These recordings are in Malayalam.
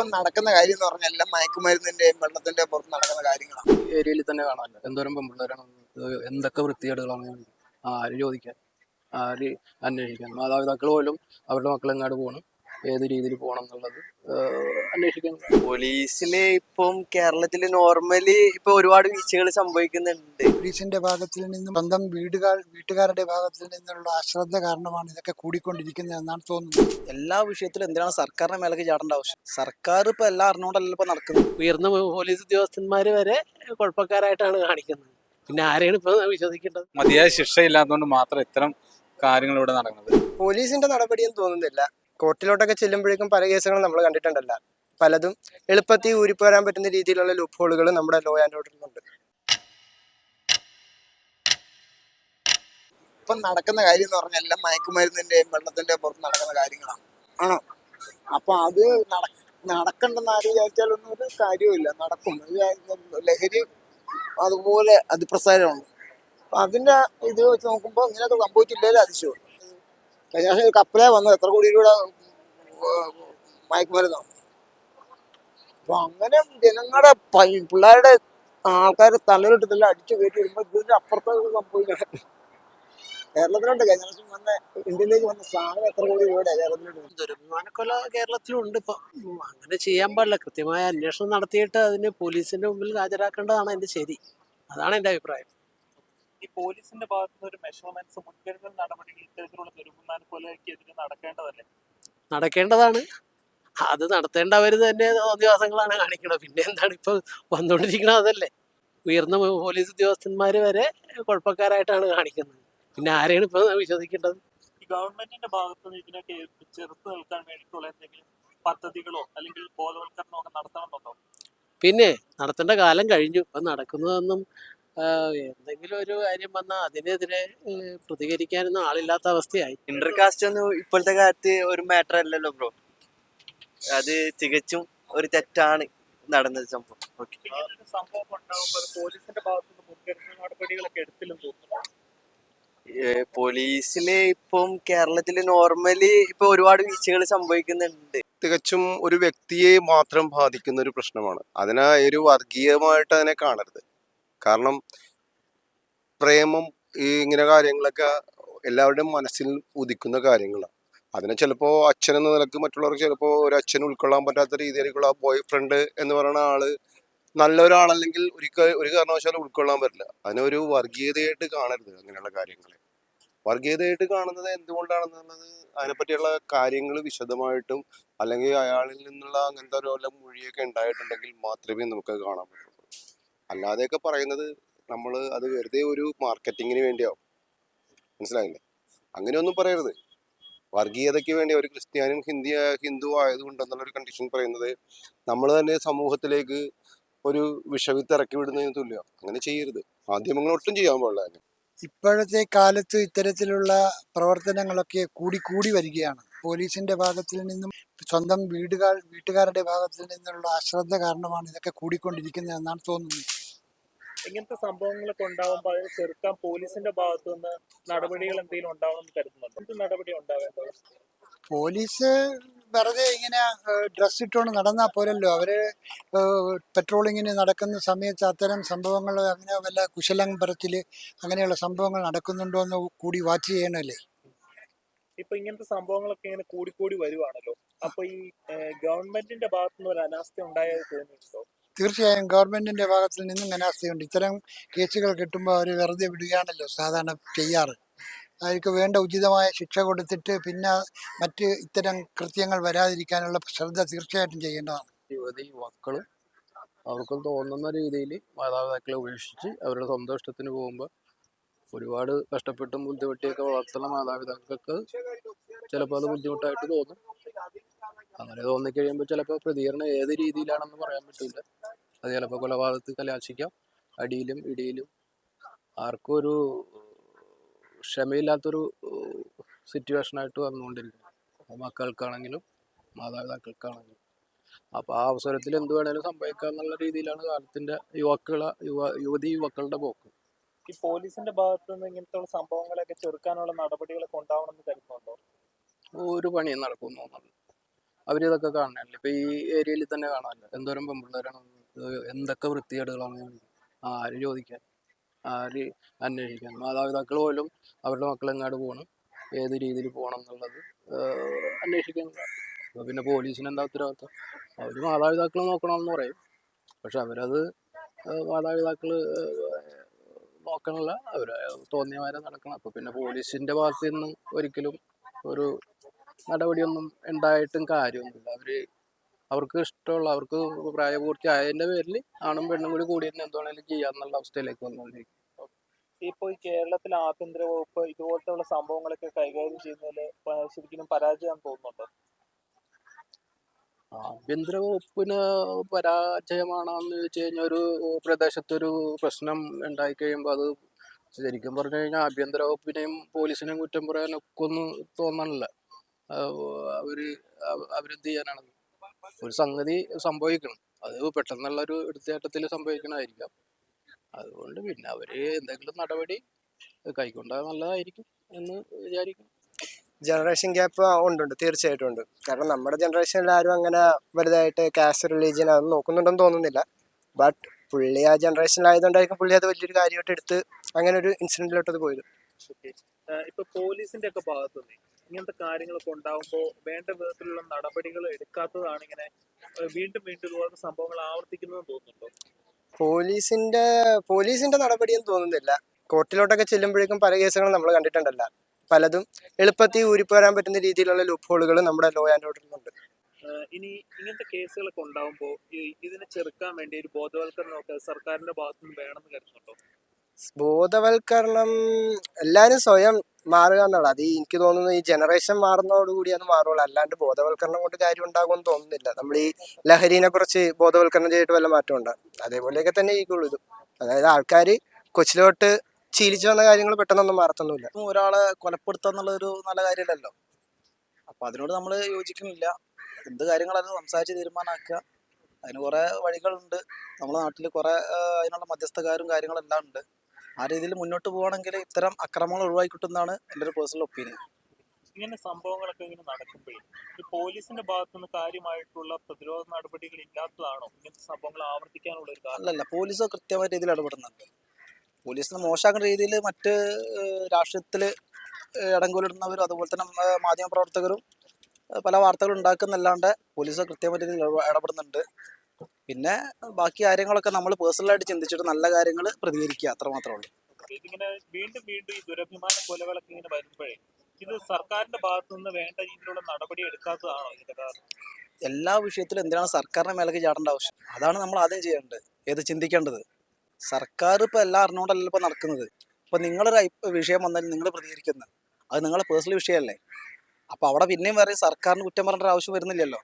ഇപ്പം നടക്കുന്ന കാര്യം എന്ന് പറഞ്ഞാൽ എല്ലാം മയക്കുമരുന്നിന്റെയും വെള്ളത്തിന്റെ പുറത്ത് നടക്കുന്ന കാര്യങ്ങളാണ്. ഏരിയയിൽ തന്നെ കാണാമല്ലോ എന്തോരം പെൺപിള്ളേരാണ് എന്തൊക്കെ വൃത്തികേടുകളാണ് ആര് ചോദിക്കാൻ? ആര് അന്വേഷിക്കാൻ? മാതാപിതാക്കൾ പോലും അവരുടെ മക്കൾ എങ്ങാട് പോകണം. ഏത് രീതിയിൽ പോകണം എന്നുള്ളത് അന്വേഷിക്കാൻ പോലീസിൽ ഇപ്പം കേരളത്തിൽ നോർമലി ഇപ്പൊ ഒരുപാട് വീഴ്ചകൾ സംഭവിക്കുന്നുണ്ട്. പോലീസിന്റെ ഭാഗത്തിൽ നിന്നും സ്വന്തം വീടുകാർ വീട്ടുകാരുടെ ഭാഗത്തിൽ നിന്നുള്ള അശ്രദ്ധ കാരണമാണ് ഇതൊക്കെ കൂടിക്കൊണ്ടിരിക്കുന്നത് എന്നാണ് തോന്നുന്നത്. എല്ലാ വിഷയത്തിലും എന്തിനാണ് സർക്കാരിന്റെ മേലേക്ക് ചാടേണ്ട ആവശ്യം? സർക്കാർ ഇപ്പൊ എല്ലാം അറിഞ്ഞുകൊണ്ടല്ലോ ഇപ്പൊ നടക്കുന്നത്? ഉയർന്ന പോലീസ് ഉദ്യോഗസ്ഥന്മാര് വരെ കുഴപ്പക്കാരായിട്ടാണ് കാണിക്കുന്നത്. പിന്നെ ആരെയാണ് ഇപ്പൊ വിശ്വസിക്കേണ്ടത്? മതിയായ ശിക്ഷ ഇല്ലാത്തതുകൊണ്ട് മാത്രം ഇത്തരം കാര്യങ്ങൾ ഇവിടെ നടക്കുന്നത്. പോലീസിന്റെ നടപടിയെന്ന് തോന്നുന്നില്ല. കോർട്ടിലോട്ടൊക്കെ ചെല്ലുമ്പോഴേക്കും പല കേസുകളും നമ്മൾ കണ്ടിട്ടുണ്ടല്ല. പലതും എളുപ്പത്തിൽ ഊരിപ്പോരാൻ പറ്റുന്ന രീതിയിലുള്ള ലൂപ്പ് ഹോളുകൾ നമ്മുടെ ലോ ആൻഡ് ഓർഡറിലുണ്ട് ഇപ്പം നടക്കുന്ന കാര്യം എന്ന് പറഞ്ഞാൽ എല്ലാം മയക്കുമരുന്നിന്റെയും വെള്ളത്തിന്റെ പുറത്ത് നടക്കുന്ന കാര്യങ്ങളാണ്. ആണോ? അപ്പൊ അത് നട- നടക്കണ്ടെന്ന് ആര് വിചാരിച്ചാലൊന്നും ഒരു കാര്യവുമില്ല നടക്കും. ലഹരി അതുപോലെ അതിപ്രസാരമുണ്ട്. അപ്പൊ അതിന്റെ ഇത് വെച്ച് നോക്കുമ്പോൾ ഇങ്ങനെയൊക്കെ സംഭവിച്ചില്ലേ അതിശയം കഴിഞ്ഞ പ്രാവശ്യം കപ്പലേ വന്നത്. എത്ര കോടി രൂപയുടെ മയക്കുമരുന്നാണ് അപ്പൊ അങ്ങനെ ജനങ്ങളുടെ പൈ- പിള്ളേരുടെ ആൾക്കാർ തലയിലിട്ടതെല്ലാം അടിച്ചു കയറ്റി വരുമ്പോൾ ഇതിന്റെ അപ്പുറത്തേക്ക് സംഭവിക്കണം കേരളത്തിലുണ്ട്. കഴിഞ്ഞ വന്ന ഇന്ത്യയിലേക്ക് വന്ന സാധനം എത്ര കോടി രൂപയുടെ കേരളത്തിലുണ്ട്? ദുരഭിമാനക്കൊല കേരളത്തിലുണ്ട് ഇപ്പൊ അങ്ങനെ ചെയ്യാൻ പാടില്ല. കൃത്യമായ അന്വേഷണം നടത്തിയിട്ട് അതിന് പോലീസിന്റെ മുമ്പിൽ ഹാജരാക്കേണ്ടതാണ് എന്റെ ശരി. അതാണ് എന്റെ അഭിപ്രായം. ഈ പോലീസിന്റെ ഭാഗത്തുനിന്ന് ഒരു മെഷർമെന്റ്സ് മുൻകരുതൽ നടപടികൾ ഇത്തരത്തിലുള്ള എതിരെ നടക്കേണ്ടതല്ലേ? നടക്കേണ്ടതാണ്. അത് നടത്തേണ്ട അവർ തന്നെ ദിവസങ്ങളാണ് കാണിക്കുന്നത് പിന്നെ എന്താണ് ഇപ്പൊ വന്നുകൊണ്ടിരിക്കുന്നത് അതല്ലേ? ഉയർന്ന പോലീസ് ഉദ്യോഗസ്ഥന്മാര് വരെ കുഴപ്പക്കാരായിട്ടാണ് കാണിക്കുന്നത്. പിന്നെ ആരെയാണ് ഇപ്പൊ വിശ്വസിക്കേണ്ടത്? ഗവൺമെന്റിന്റെ ഭാഗത്തുനിന്ന് ഇതിനൊക്കെ ചെറുത്ത് നിൽക്കാൻ വേണ്ടിയിട്ടുള്ള എന്തെങ്കിലും പദ്ധതികളോ അല്ലെങ്കിൽ ബോധവൽക്കരണമോ ഒക്കെ നടത്തണമെന്നുണ്ടോ? പിന്നെ നടത്തേണ്ട കാലം കഴിഞ്ഞു. ഇപ്പൊ നടക്കുന്നതൊന്നും എന്തെങ്കിലും ഒരു കാര്യം വന്നാൽ അതിനെതിരെ പ്രതികരിക്കാനൊന്നും ആളില്ലാത്ത അവസ്ഥയായി. ഇന്റർകാസ്റ്റ് ഒന്നും ഇപ്പോഴത്തെ കാലത്ത് ഒരു മാറ്റർ അല്ലല്ലോ ബ്രോ അത് തികച്ചും ഒരു തെറ്റാണ് നടന്നത് സംഭവം. ഓക്കെ പോലീസിൽ ഇപ്പം കേരളത്തിൽ നോർമലി ഇപ്പൊ ഒരുപാട് വീഴ്ചകൾ സംഭവിക്കുന്നുണ്ട്. തികച്ചും ഒരു വ്യക്തിയെ മാത്രം ബാധിക്കുന്ന ഒരു പ്രശ്നമാണ്. അതിനെ ഒരു വർഗീയമായിട്ട് അതിനെ കാണരുത്. കാരണം പ്രേമം ഈ ഇങ്ങനെ കാര്യങ്ങളൊക്കെ എല്ലാവരുടെയും മനസ്സിൽ ഉദിക്കുന്ന കാര്യങ്ങളാണ്. അതിനെ ചിലപ്പോൾ അച്ഛൻ എന്ന നിലയ്ക്ക് മറ്റുള്ളവർക്ക് ചിലപ്പോൾ ഒരു അച്ഛൻ ഉൾക്കൊള്ളാൻ പറ്റാത്ത രീതിയിലേക്കുള്ള ബോയ് ഫ്രണ്ട് എന്ന് പറയുന്ന ആൾ നല്ല ഒരാളല്ലെങ്കിൽ ഒരിക്കൽ ഒരു കാരണവശാലും ഉൾക്കൊള്ളാൻ പറ്റില്ല. അതിനൊരു വർഗീയതയായിട്ട് കാണരുത് അങ്ങനെയുള്ള കാര്യങ്ങളെ. വർഗീയതയായിട്ട് കാണുന്നത് എന്തുകൊണ്ടാണെന്നുള്ളത് അതിനെപ്പറ്റിയുള്ള കാര്യങ്ങൾ വിശദമായിട്ടും അല്ലെങ്കിൽ അയാളിൽ നിന്നുള്ള അങ്ങനത്തെ ഒരു മൊഴിയൊക്കെ ഉണ്ടായിട്ടുണ്ടെങ്കിൽ മാത്രമേ നമുക്ക് കാണാൻ പറ്റുള്ളൂ അല്ലാതെയൊക്കെ പറയുന്നത് നമ്മൾ അത് വെറുതെ ഒരു മാർക്കറ്റിങ്ങിന് വേണ്ടിയാവും മനസ്സിലായില്ലേ? അങ്ങനെയൊന്നും പറയരുത്. വർഗീയതയ്ക്ക് വേണ്ടി ഒരു ക്രിസ്ത്യാനും ഹിന്ദി ഹിന്ദു ആയതുകൊണ്ട് ഒരു കണ്ടീഷൻ പറയുന്നത് നമ്മൾ തന്നെ സമൂഹത്തിലേക്ക് ഒരു വിഷവിത്ത് ഇറക്കി വിടുന്നതിന് തുല്യം. അങ്ങനെ ചെയ്യരുത്. മാധ്യമങ്ങൾ ഒട്ടും ചെയ്യാൻ പാടില്ല തന്നെ ഇപ്പോഴത്തെ കാലത്ത് ഇത്തരത്തിലുള്ള പ്രവർത്തനങ്ങളൊക്കെ കൂടിക്കൂടി കൂടി വരികയാണ്. പോലീസിന്റെ ഭാഗത്തിൽ നിന്നും സ്വന്തം വീടുകാർ വീട്ടുകാരുടെ ഭാഗത്തിൽ നിന്നുള്ള അശ്രദ്ധ കാരണമാണ് ഇതൊക്കെ കൂടിക്കൊണ്ടിരിക്കുന്നത് എന്നാണ് തോന്നുന്നത്. ഇങ്ങനത്തെ സംഭവങ്ങളൊക്കെ ഉണ്ടാവുമ്പോൾ അതിന് ചെറുക്കാൻ പോലീസിന്റെ ഭാഗത്തു നിന്ന് നടപടികൾ എന്തെങ്കിലും ഉണ്ടാവണമെന്ന് കരുതുന്നുണ്ടോ? എന്ത് നടപടി ഉണ്ടാവേണ്ടത് പോലീസ് വെറുതെ ഇങ്ങനെ ഡ്രസ് ഇട്ടുകൊണ്ട് നടന്നാൽ പോരല്ലോ. അവർ പെട്രോളിങ്ങിന് നടക്കുന്ന സമയത്ത് അത്തരം സംഭവങ്ങൾ അങ്ങനെ വല്ല കുശലം പറച്ചിൽ അങ്ങനെയുള്ള സംഭവങ്ങൾ നടക്കുന്നുണ്ടോ എന്ന് കൂടി വാച്ച് ചെയ്യണമല്ലേ ഇപ്പൊ ഇങ്ങനത്തെ സംഭവങ്ങളൊക്കെ ഇങ്ങനെ കൂടിക്കൂടി വരുവാണല്ലോ. അപ്പൊ ഈ ഗവൺമെന്റിന്റെ ഭാഗത്തുനിന്ന് ഒരു അനാസ്ഥ ഉണ്ടായത് തോന്നിയിട്ടുണ്ടോ? തീർച്ചയായും ഗവൺമെന്റിന്റെ ഭാഗത്തിൽ നിന്നും അനാസ്ഥയുണ്ട് ഇത്തരം കേസുകൾ കിട്ടുമ്പോൾ അവർ വെറുതെ വിടുകയാണല്ലോ സാധാരണ ചെയ്യാറ്. അവർക്ക് വേണ്ട ഉചിതമായ ശിക്ഷ കൊടുത്തിട്ട് പിന്നെ മറ്റ് ഇത്തരം കൃത്യങ്ങൾ വരാതിരിക്കാനുള്ള ശ്രദ്ധ തീർച്ചയായിട്ടും ചെയ്യേണ്ടതാണ്. യുവതി യുവാക്കളും അവർക്ക് തോന്നുന്ന രീതിയിൽ മാതാപിതാക്കളെ ഉപേക്ഷിച്ച് അവരുടെ സ്വന്തം ഇഷ്ടത്തിന് പോകുമ്പോൾ ഒരുപാട് കഷ്ടപ്പെട്ടും ബുദ്ധിമുട്ടിയൊക്കെ വളർത്തുന്ന മാതാപിതാക്കൾക്ക് ചിലപ്പോൾ അത് ബുദ്ധിമുട്ടായിട്ട് തോന്നും. അങ്ങനെ തോന്നിക്കഴിയുമ്പോൾ ചിലപ്പോൾ പ്രതികരണം ഏത് രീതിയിലാണെന്ന് പറയാൻ പറ്റില്ല. അത് ചിലപ്പോൾ കൊലപാതകത്തിൽ കലാശിക്കാം. അടിയിലും ഇടിയിലും. ആർക്കും ഒരു ക്ഷമയില്ലാത്തൊരു സിറ്റുവേഷനായിട്ട് വന്നുകൊണ്ടിരിക്കുന്നു. മക്കൾക്കാണെങ്കിലും മാതാപിതാക്കൾക്കാണെങ്കിലും. അപ്പോൾ ആ അവസരത്തിൽ എന്ത് വേണേലും സംഭവിക്കാം എന്നുള്ള രീതിയിലാണ് കാലത്തിന്റെ യുവാക്കളെ യുവ യുവതി യുവാക്കളുടെ പോക്ക്. ഈ പോലീസിന്റെ ഭാഗത്ത് നിന്ന് ഇങ്ങനത്തെ സംഭവങ്ങളൊക്കെ ചെറുക്കാനുള്ള നടപടികളൊക്കെ ഉണ്ടാവണമെന്ന് കരുതുന്നുണ്ടോ? ഒരു പണിയും നടക്കുന്നു അവരിതൊക്കെ കാണണല്ലേ ഇപ്പൊ ഈ ഏരിയയിൽ തന്നെ കാണാമല്ലോ. എന്തോരം പെൺപിള്ളേരാണ് ഇത് എന്തൊക്കെ വൃത്തികേടുകളാണ്. ആര് ചോദിക്കാൻ ആര് അന്വേഷിക്കാൻ? മാതാപിതാക്കൾ പോലും അവരുടെ മക്കൾ എങ്ങാട് പോകണം ഏത് രീതിയിൽ പോകണം എന്നുള്ളത് അന്വേഷിക്കാൻ അപ്പൊ പിന്നെ പോലീസിന് എന്താ ഉത്തരവാദിത്വം? അവർ മാതാപിതാക്കൾ നോക്കണമെന്ന് പറയും. പക്ഷെ അവരത് മാതാപിതാക്കൾ നോക്കണല്ല. അവർ തോന്നിയമാരെ നടക്കണം. അപ്പോൾ പിന്നെ പോലീസിന്റെ ഭാഗത്ത് നിന്ന് ഒരിക്കലും ഒരു നടപടിയൊന്നും ഉണ്ടായിട്ടും കാര്യമൊന്നുമില്ല. അവർ അവർക്ക് ഇഷ്ടമുള്ള അവർക്ക് പ്രായപൂർത്തിയായതിന്റെ പേരിൽ ആണും പെണ്ണും കൂടി കൂടി തന്നെ എന്തുവേണേലും ചെയ്യാന്നുള്ള അവസ്ഥയിലേക്ക് വന്നുകൊണ്ടിരിക്കും ഇപ്പൊ ഈ കേരളത്തിലെ ആഭ്യന്തര വകുപ്പ് ഇതുപോലത്തെ സംഭവങ്ങളൊക്കെ കൈകാര്യം ചെയ്യുന്നതിൽ ശരിക്കും പരാജയം തോന്നുന്നുണ്ടോ? ആഭ്യന്തര വകുപ്പിന് പരാജയമാണെന്ന് ചോദിച്ചു കഴിഞ്ഞാൽ ഒരു പ്രദേശത്തൊരു പ്രശ്നം ഉണ്ടായി കഴിയുമ്പോൾ അത് ശരിക്കും പറഞ്ഞു കഴിഞ്ഞാൽ ആഭ്യന്തര വകുപ്പിനെയും പോലീസിനെയും കുറ്റം പറയാനൊക്കെ ഒന്നും തോന്നണില്ല അവർ അവ- അവരെന്ത് ചെയ്യാനാണ് ഒരു സംഗതി സംഭവിക്കണം. അത് പെട്ടെന്നുള്ള ഒരു എടുത്തേട്ടത്തിൽ സംഭവിക്കണമായിരിക്കാം. അതുകൊണ്ട് പിന്നെ അവർ എന്തെങ്കിലും നടപടി കൈക്കൊണ്ടാൽ നല്ലതായിരിക്കും എന്ന് വിചാരിക്കുന്നു. ജനറേഷൻ ഗ്യാപ്പ് ഉണ്ടുണ്ട് തീർച്ചയായിട്ടും ഉണ്ട്. കാരണം നമ്മുടെ ജനറേഷനിൽ ആരും അങ്ങനെ വലുതായിട്ട് കാസ്റ്റ് റിലീജിയൻ അതൊന്നും നോക്കുന്നുണ്ടെന്ന് തോന്നുന്നില്ല. ബട്ട് പുള്ളി ആ ജനറേഷനിലായതുകൊണ്ടായിരിക്കും പുള്ളി അത് വലിയൊരു കാര്യമായിട്ട് എടുത്ത് അങ്ങനെ ഒരു ഇൻസിഡന്റിലോട്ട് അത് പോയത് ഇപ്പൊ പോലീസിന്റെ ഒക്കെ ഭാഗത്തുനിന്ന് ഇങ്ങനത്തെ കാര്യങ്ങളൊക്കെ ഉണ്ടാവുമ്പോൾ വേണ്ട വിധത്തിലുള്ള നടപടികൾ എടുക്കാത്തതാണ് ഇങ്ങനെ വീണ്ടും വീണ്ടും ഇതുപോലത്തെ സംഭവങ്ങൾ ആവർത്തിക്കുന്നതെന്ന് തോന്നുന്നുണ്ടോ? പോലീസിന്റെ പോലീസിന്റെ നടപടിയെന്ന് തോന്നുന്നില്ല. കോർട്ടിലോട്ടൊക്കെ ചെല്ലുമ്പോഴേക്കും പല കേസുകളും നമ്മൾ കണ്ടിട്ടുണ്ടല്ല. പലതും എളുപ്പത്തിൽ ഊരിപ്പോരാൻ പറ്റുന്ന രീതിയിലുള്ള ലൂപ്പ് ഹോളുകൾ നമ്മുടെ ലോ ആൻഡ് ഓർഡറിലുണ്ട് ഉണ്ട്. ഇനി ഇങ്ങനത്തെ കേസുകളൊക്കെ ഉണ്ടാവുമ്പോൾ ഇതിനെ ചെറുക്കാൻ വേണ്ടി ഒരു ബോധവൽക്കരണമൊക്കെ സർക്കാരിന്റെ ഭാഗത്തുനിന്ന് വേണമെന്ന് കരുതുന്നുണ്ടോ? ബോധവൽക്കരണം എല്ലാവരും സ്വയം മാറുക എന്നുള്ളത് അത് എനിക്ക് തോന്നുന്നു ഈ ജനറേഷൻ മാറുന്നതോടുകൂടി അത് മാറുള്ളൂ. അല്ലാണ്ട് ബോധവൽക്കരണം കൊണ്ട് കാര്യം ഉണ്ടാകുമെന്ന് തോന്നുന്നില്ല. നമ്മൾ ഈ ലഹരിനെ കുറിച്ച് ബോധവൽക്കരണം ചെയ്തിട്ട് വല്ല മാറ്റം ഉണ്ടാകും അതേപോലെയൊക്കെ തന്നെ ഇരിക്കുള്ളൂ ഇത്. അതായത് ആൾക്കാർ കൊച്ചിലോട്ട് ശീലിച്ചു വന്ന കാര്യങ്ങൾ പെട്ടെന്നൊന്നും മാറത്തൊന്നുമില്ല. ഒരാളെ കൊലപ്പെടുത്തുക എന്നുള്ളൊരു നല്ല കാര്യമല്ലല്ലോ. അപ്പൊ അതിനോട് നമ്മൾ യോജിക്കുന്നില്ല. എന്ത് കാര്യങ്ങളായാലും സംസാരിച്ച് തീരുമാനമാക്കുക. അതിന് കുറേ വഴികളുണ്ട്. നമ്മുടെ നാട്ടിൽ കുറേ അതിനുള്ള മധ്യസ്ഥകാരും കാര്യങ്ങളെല്ലാം ഉണ്ട്. ആ രീതിയിൽ മുന്നോട്ട് പോവുകയാണെങ്കിൽ ഇത്തരം അക്രമങ്ങൾ ഒഴിവാക്കി കിട്ടുന്നതാണ് എന്റെ ഒരു പേഴ്സണൽ ഒപ്പീനിയൻ ഇങ്ങനെ സംഭവങ്ങളൊക്കെ ഇങ്ങനെ നടക്കുമ്പോഴേ ഈ പോലീസിന്റെ ഭാഗത്തുനിന്ന് കാര്യമായിട്ടുള്ള പ്രതിരോധ നടപടികൾ ഇല്ലാത്തതാണോ? ഇങ്ങനത്തെ സംഭവങ്ങൾ ആവർത്തിക്കാനുള്ള ഒരു കാരണം? അല്ലല്ല പോലീസ് കൃത്യമായ രീതിയിൽ ഇടപെടുന്നുണ്ട്. പോലീസിന് മോശമാക്കുന്ന രീതിയിൽ മറ്റ് രാഷ്ട്രീയത്തിൽ ഇടങ്കൂലിടുന്നവരും അതുപോലെ തന്നെ മാധ്യമപ്രവർത്തകരും പല വാർത്തകളും ഉണ്ടാക്കുന്നല്ലാണ്ട് പോലീസ് കൃത്യമായ രീതിയിൽ ഇടപെ- ഇടപെടുന്നുണ്ട്. പിന്നെ ബാക്കി കാര്യങ്ങളൊക്കെ നമ്മൾ പേഴ്സണലായിട്ട് ചിന്തിച്ചിട്ട് നല്ല കാര്യങ്ങൾ പ്രതികരിക്കുക അത്ര മാത്രമേ ഉള്ളൂ ഇതിങ്ങനെ വീണ്ടും വീണ്ടും ഈ ദുരഭിമാന കൊലകളൊക്കെ ഇങ്ങനെ വരുമ്പോഴേ ഇത് സർക്കാരിന്റെ ഭാഗത്തു നിന്ന് വേണ്ട രീതിയിലുള്ള നടപടി എടുക്കാത്തതാണോ ഇതിന്റെ കാരണം എല്ലാ വിഷയത്തിലും എന്തിനാണ് സർക്കാരിന്റെ മേലേക്ക് ചാടേണ്ട ആവശ്യം? അതാണ് നമ്മൾ ആദ്യം ചെയ്യേണ്ടത്. ഏത് ചിന്തിക്കേണ്ടത്? സർക്കാർ ഇപ്പോൾ എല്ലാം അറിഞ്ഞുകൊണ്ടല്ല ഇപ്പോൾ നടക്കുന്നത്? ഇപ്പോൾ നിങ്ങളൊരു വിഷയം വന്നാൽ നിങ്ങൾ പ്രതികരിക്കുന്നത്. അത് നിങ്ങളെ പേഴ്സണൽ വിഷയമല്ലേ? അപ്പോൾ അവിടെ പിന്നെയും വേറെ സർക്കാരിന് കുറ്റം പറയേണ്ട ആവശ്യം വരുന്നില്ലല്ലോ.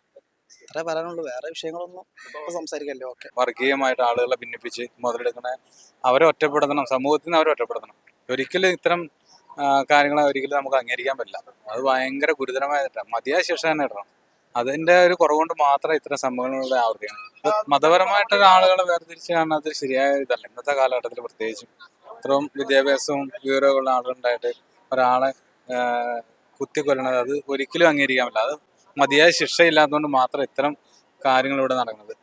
അത്രേ പറയാനുള്ളൂ. വേറെ വിഷയങ്ങളൊന്നും സംസാരിക്കല്ലോ? ഓക്കെ. വർഗീയമായിട്ട് ആളുകളെ ഭിന്നിപ്പിച്ച് മുതലെടുക്കണ അവരെ ഒറ്റപ്പെടുത്തണം. സമൂഹത്തിൽ നിന്ന് അവരെ ഒറ്റപ്പെടുത്തണം. ഒരിക്കലും ഇത്തരം കാര്യങ്ങളെ ഒരിക്കലും നമുക്ക് അംഗീകരിക്കാൻ പറ്റില്ല. അത് ഭയങ്കര ഗുരുതരമായ തെറ്റാണ് മതിയായ ശിക്ഷ തന്നെ ഇടണം. അതിന്റെ ഒരു കുറവുകൊണ്ട് മാത്രം ഇത്തരം സംഭവങ്ങളുടെ ആവർത്തിയാണ് മതപരമായിട്ട് ആളുകളെ വേർതിരിച്ച് കാണുന്നത് ശരിയായ ഇതല്ല. ഇന്നത്തെ കാലഘട്ടത്തിൽ പ്രത്യേകിച്ചും ഇത്രയും വിദ്യാഭ്യാസവും വിവരമുള്ള ആളുകളുണ്ടായിട്ട് ഒരാളെ കുത്തിക്കൊല്ലണത് അത് ഒരിക്കലും അംഗീകരിക്കാൻ പറ്റില്ല. അത് മതിയായ ശിക്ഷയില്ലാത്തതുകൊണ്ട് മാത്രം ഇത്തരം കാര്യങ്ങൾ ഇവിടെ നടക്കുന്നത്.